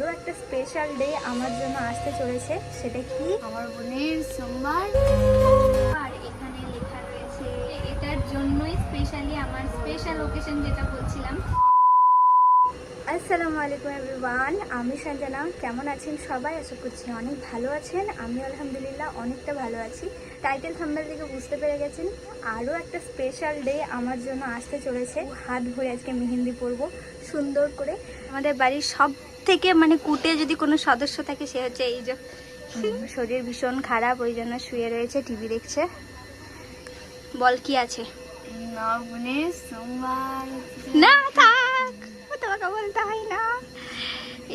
আরও একটা special day আমার জন্য আসতে চলেছে সেটা কি? আমার বোনের সোমবার। আর এখানে লেখা রয়েছে এটার জন্যই স্পেশালি আমার স্পেশাল ওকেশন যেটা বলছিলাম। আসসালামু আলাইকুম এভরিওয়ান আমি সঞ্জনা কেমন আছেন সবাই? আশা করছি অনেক ভালো আছেন আমি আলহামদুলিল্লাহ অনেকটা ভালো আছি। টাইটেল থাম্বেল থেকে বুঝতে পেরে গেছেন আরও একটা স্পেশাল ডে আমার জন্য আসতে চলেছে। হাত ভরে আজকে মেহেন্দি পরবো সুন্দর করে। আমাদের বাড়ির সব থেকে মানে কুটে যদি কোনো সদস্য থাকে, সে হচ্ছে এই যে শরীর ভীষণ খারাপ, ওই জন্য শুয়ে রয়েছে, টিভি দেখছে। বল, কি আছে? না, থাক তোমাকে বলতে হয় না।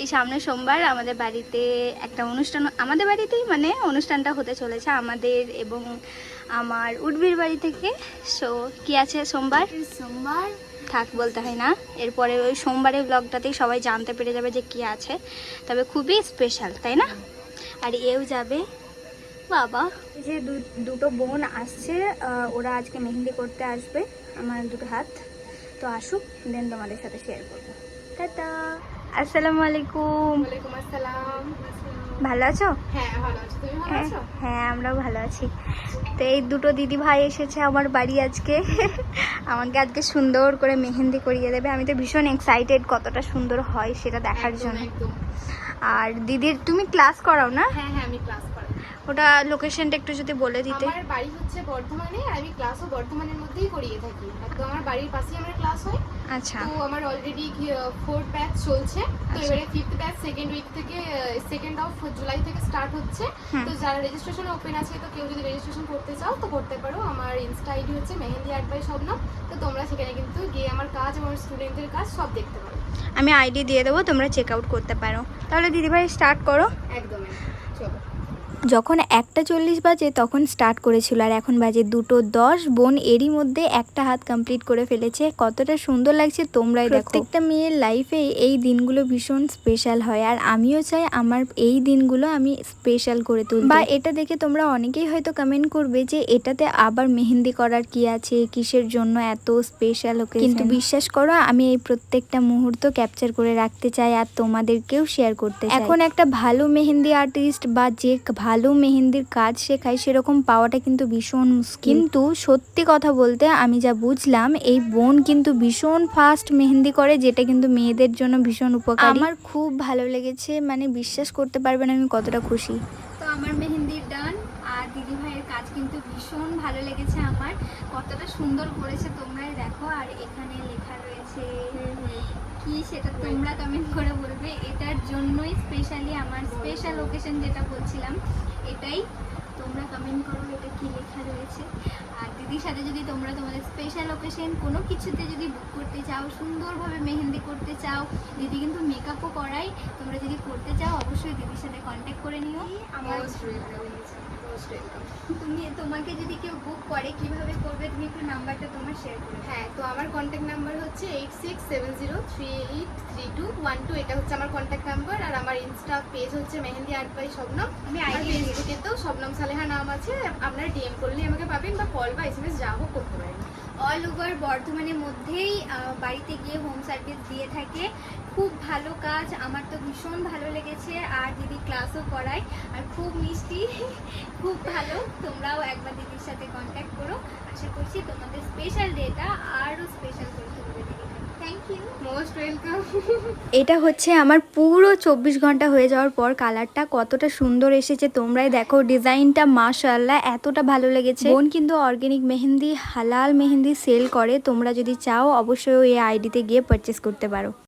এই সামনে সোমবার আমাদের বাড়িতে একটা অনুষ্ঠান, আমাদের বাড়িতেই মানে অনুষ্ঠানটা হতে চলেছে, আমাদের এবং আমার উডবির বাড়ি থেকে। সো কি আছে সোমবার? সোমবার থাক বলতে হয় না। এরপরে ওই সোমবারের ব্লগটাতেই সবাই জানতে পেরে যাবে যে কি আছে। তবে খুবই স্পেশাল তাই না? আর এও যাবে। বাবা। যে দু- দুটো বোন আসছে ওরা আজকে মেহেন্দি করতে আসবে আমার দুটো হাত। তো আসুক দেন তোমাদের সাথে শেয়ার করব। টাটা। আসসালামু আলাইকুম। ওয়ালাইকুম আসসালাম। ভালো আছো? হ্যাঁ ভালো আছি। হ্যাঁ হ্যাঁ আমরাও ভালো আছি। তো এই দুটো দিদি ভাই এসেছে আমার বাড়ি আজকে। আমাকে আজকে সুন্দর করে মেহেন্দি করিয়ে দেবে। আমি তো ভীষণ এক্সাইটেড কতটা সুন্দর হয় সেটা দেখার জন্য। আর দিদির তুমি ক্লাস করাও না? হ্যাঁ হ্যাঁ আমি ক্লাস করাই। ওটা লোকেশনটা একটু যদি বলে দিতে। আমার বাড়ি হচ্ছে বর্ধমানে আর আমি ক্লাসও বর্ধমানের মধ্যেই করিয়ে থাকি। তো আমার বাড়ির পাশেই আমার ক্লাস হয়। আচ্ছা। তো আমার অলরেডি ফোর্থ ব্যাচ চলছে। তো আচ্ছা। এবারে ফিফথ ব্যাচ সেকেন্ড উইক থেকে সেকেন্ড অফ জুলাই থেকে স্টার্ট হচ্ছে। তো যারা রেজিস্ট্রেশন ওপেন আছে তো কেউ যদি রেজিস্ট্রেশন করতে চাও তো করতে পারো। আমার ইনস্টা আইডি হচ্ছে মেহেন্দি আর্ট বাই স্বপ্নম তো তোমরা সেখানে কিন্তু গিয়ে আমার কাজ আমার স্টুডেন্টদের কাজ সব দেখতে পারো। আমি আইডি দিয়ে দেবো তোমরা চেক আউট করতে পারো। তাহলে দিদিভাই স্টার্ট করো। একদমই চলো। যখন একটা চল্লিশ বাজে তখন স্টার্ট করেছিল আর এখন বাজে দুটো দশ। বোন এরই মধ্যে একটা হাত কমপ্লিট করে ফেলেছে। কতটা সুন্দর লাগছে তোমরাই দেখো। প্রত্যেকটা মেয়ের লাইফে এই দিনগুলো ভীষণ স্পেশাল হয় আর আমিও চাই আমার এই দিনগুলো আমি স্পেশাল করে তুলতে। বা এটা দেখে তোমরা অনেকেই হয়তো কমেন্ট করবে যে এটাতে আবার মেহেন্দি করার কি আছে? কিসের জন্য এত স্পেশাল ওকে কিন্তু বিশ্বাস করো আমি এই প্রত্যেকটা মুহূর্ত ক্যাপচার করে রাখতে চাই আর তোমাদেরকেও শেয়ার করতে চাই। এখন একটা ভালো মেহেন্দি আর্টিস্ট বা যে ভালো মেহেন্দির কাজ শেখায় সেরকম পাওয়াটা কিন্তু ভীষণ মুশকিল। কিন্তু সত্যি কথা বলতে আমি যা বুঝলাম এই বোন কিন্তু ভীষণ ফাস্ট মেহেন্দি করে যেটা কিন্তু মেয়েদের জন্য ভীষণ উপকার। আমার খুব ভালো লেগেছে মানে বিশ্বাস করতে পারবেন আমি কতটা খুশি। তো আমার মেহেন্দির ডান আর দিদি ভাইয়ের কাজ কিন্তু ভীষণ ভালো লেগেছে আমার। কতটা সুন্দর করেছে তোমরাই দেখো। আর এখানে লেখা রয়েছে, কি সেটা তোমরা কমেন্ট করে বলবে। এটার জন্যই স্পেশালি আমার স্পেশাল ওকেশন যেটা বলছিলাম, এটাই। তোমরা কমেন্ট করো এটা কি লেখা রয়েছে। আর দিদির সাথে যদি তোমরা তোমাদের স্পেশাল ওকেশন কোনো কিছুতে যদি বুক করতে চাও, সুন্দরভাবে মেহেন্দি করতে চাও, দিদি কিন্তু মেকআপও করাই তোমরা যদি করতে চাও, অবশ্যই দিদির সাথে কন্ট্যাক্ট করে নিও। আমার তুমি তোমাকে যদি কেউ বুক করে কীভাবে করবে তুমি একটু নাম্বারটা তোমার শেয়ার করো হ্যাঁ তো আমার কন্ট্যাক্ট নাম্বার হচ্ছে eight six seven zero three eight three two one two এটা হচ্ছে আমার কন্ট্যাক্ট নাম্বার আর আমার ইনস্টা পেজ হচ্ছে মেহেন্দি আর্ট বাই শবনম। আমি আইডি ফেসবুকে তো স্বপ্নম সালেহা নাম আছে। আপনারা ডিএম করলে আমাকে পাবেন বা কল বা এস এম এস যা হোক করতে পারেন। অল ওভার বর্ধমানের মধ্যেই বাড়িতে গিয়ে হোম সার্ভিস দিয়ে থাকে। খুব ভালো কাজ, আমার তো ভীষণ ভালো লেগেছে, আর দিদি ক্লাসও করায় আর খুব মিষ্টি, খুব ভালো। তোমরাও একবার দিদির সাথে কন্ট্যাক্ট করো। আশা করছি তোমাদের স্পেশাল ডেটা আরও স্পেশাল করে তুলবে এটা হচ্ছে আমার পুরো চব্বিশ ঘণ্টা হয়ে যাওয়ার পর কালারটা কতটা সুন্দর এসেছে। তোমরাই দেখো, ডিজাইনটা মাশাল্লাহ এতটা ভালো লেগেছে। বোন কিন্তু অর্গ্যানিক মেহেন্দি, হালাল মেহেন্দি সেল করে। তোমরা যদি চাও, অবশ্যই এই আইডিতে গিয়ে পারচেস করতে পারো।